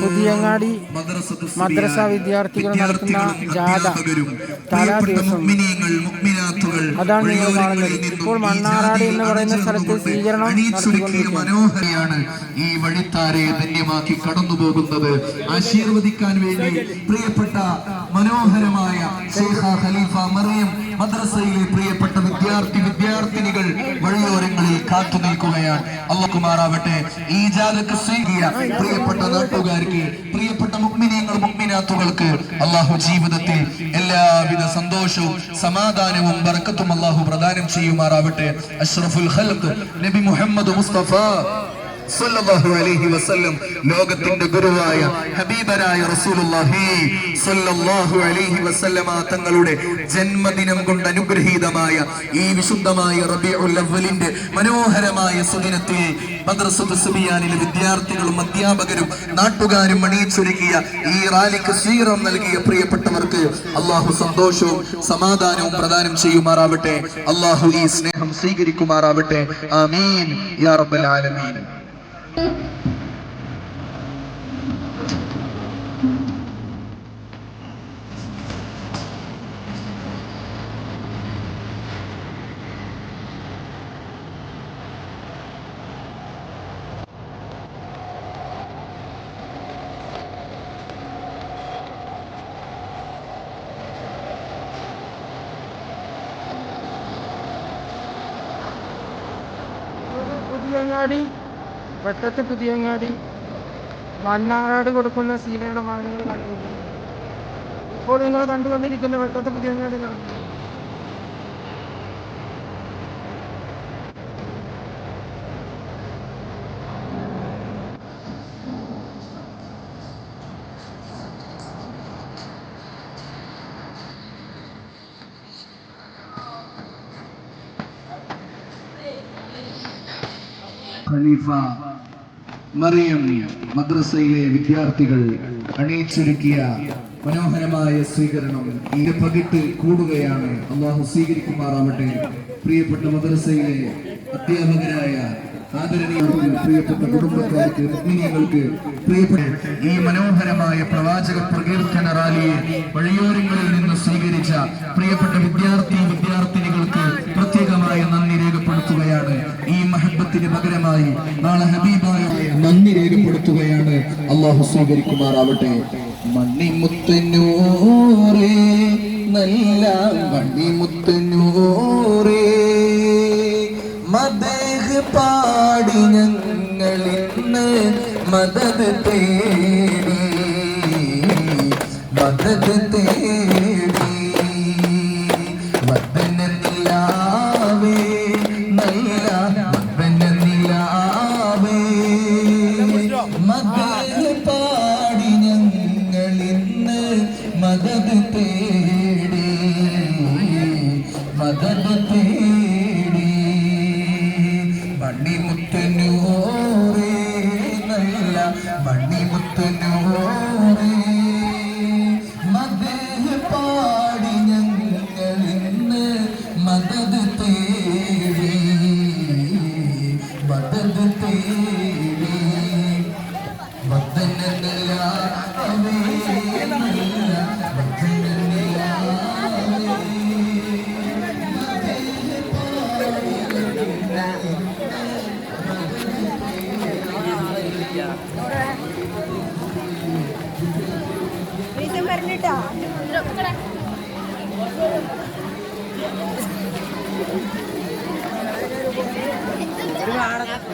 പുതിയങ്ങാടി മദ്രസ വിദ്യാർത്ഥികൾ നടത്തുന്ന ജാഥ തലാ ദിവസം. അതാണ് നിങ്ങൾ കാണുന്നത്. ഇപ്പോൾ മണ്ണാറാടി എന്ന് പറയുന്ന സ്ഥലത്ത് സ്വീകരണം മനോഹരിയാണ് ഈ വഴിത്താരയെ ധന്യമാക്കി കടന്നു പോകുന്നത് ആശീർവദിക്കാൻ വേണ്ടി പ്രിയപ്പെട്ട മനോഹരമായ ഖലീഫ മറിയം മദ്രസയിലെ പ്രിയപ്പെട്ട വിദ്യാർത്ഥി വിദ്യാർത്ഥിനികൾ വഴിയോരങ്ങളിൽ കാത്തു നിൽക്കുകയാണ്. അള്ളക്കുമാറാവട്ടെ ഈ ജാതക്ക് സ്വീകിയ പ്രിയപ്പെട്ട നാട്ടുകാർക്ക് പ്രിയപ്പെട്ട മുഗ്മിനിയങ്ങൾ മുഗ്മിനാത്തുകൾക്ക് അള്ളാഹു ജീവിതത്തിൽ എല്ലാവിധ സന്തോഷവും സമാധാനവും ബർക്കത്തും അള്ളാഹു പ്രദാനം ചെയ്യുമാറാവട്ടെ. അഷ്റഫുൽ നബി മുഹമ്മദ് മുസ്തഫ സല്ലല്ലാഹു അലൈഹി വസല്ലം ലോകത്തിന്റെ ഗുരുവായ ഹബീബരായ റസൂലുള്ളാഹി സല്ലല്ലാഹു അലൈഹി വസല്ലമ തങ്ങളുടെ ജന്മദിനം കൊണ്ട് അനുഗ്രഹീതമായ ഈ വിശുദ്ധമായ റബീഉൽ അവ്വലിന്റെ മനോഹരമായ സുദിനത്തിൽ മദ്രസത്ത് സുബിയാനിലെ വിദ്യാർത്ഥികളും അധ്യാപകരും നാട്ടുകാരും അണിയിച്ചൊരുക്കിയ ഈ റാലിക്ക് സ്വീകരണം നൽകിയ പ്രിയപ്പെട്ടവർക്ക് അള്ളാഹു സന്തോഷവും സമാധാനവും പ്രദാനം ചെയ്യുമാറാവട്ടെ. അള്ളാഹു ഈ സ്നേഹം സ്വീകരിക്കുമാറാവട്ടെ. ആമീൻ. യാ റബ്ബൽ ആലമീൻ. പുതിയങ്ങാടി വെട്ടത്ത് പുതിയങ്ങാടി മണ്ണാറാട് കൊടുക്കുന്ന സീലയുടെ മാനങ്ങൾ കണ്ടുകൊണ്ടിരിക്കുന്നു ഇപ്പോൾ നിങ്ങൾ കണ്ടുകൊണ്ടിരിക്കുന്ന വെട്ടത്ത് പുതിയങ്ങാടി Khalifa മറിയം മദ്രസയിലെ വിദ്യാർത്ഥികൾ അണിയിച്ചൊരുക്കിയ മനോഹരമായ സ്വീകരണം ഈ പകിട്ട് കൂടുകയാണ്. അള്ളാഹു സ്വീകരിക്കുമാറാവട്ടെ. പ്രിയപ്പെട്ട മദ്രസയിലെ അധ്യാപകരായ ആദരണീയർക്ക് പ്രിയപ്പെട്ട കുടുംബക്കാർക്ക് മുഗ്മിനിയങ്ങൾക്ക് പ്രിയപ്പെട്ട ഈ മനോഹരമായ പ്രവാചക പ്രകീർത്തന റാലിയെ വഴിയോരങ്ങളിൽ നിന്ന് സ്വീകരിച്ച പ്രിയപ്പെട്ട വിദ്യാർത്ഥി വിദ്യാർത്ഥിനികൾക്ക് പ്രത്യേകമായ നന്ദി രേഖപ്പെടുത്തുകയാണ് ഈ മഹബത്തിന് പകരമായി നാളെ ഹബീബായ നന്ദി രേഖപ്പെടുത്തുകയാണ്. അള്ളാഹു സ്വീകരിക്കുമാറാവട്ടെ. മണ്ണിമുത്തന്നൂറേ നല്ല മണ്ണിമുത്തന്നൂറേ മദേഹ് പാടി ഞങ്ങളിന്ന് മദത് തേടി. മദത് തേടി റീസൺ പറഞ്ഞിട്ടാ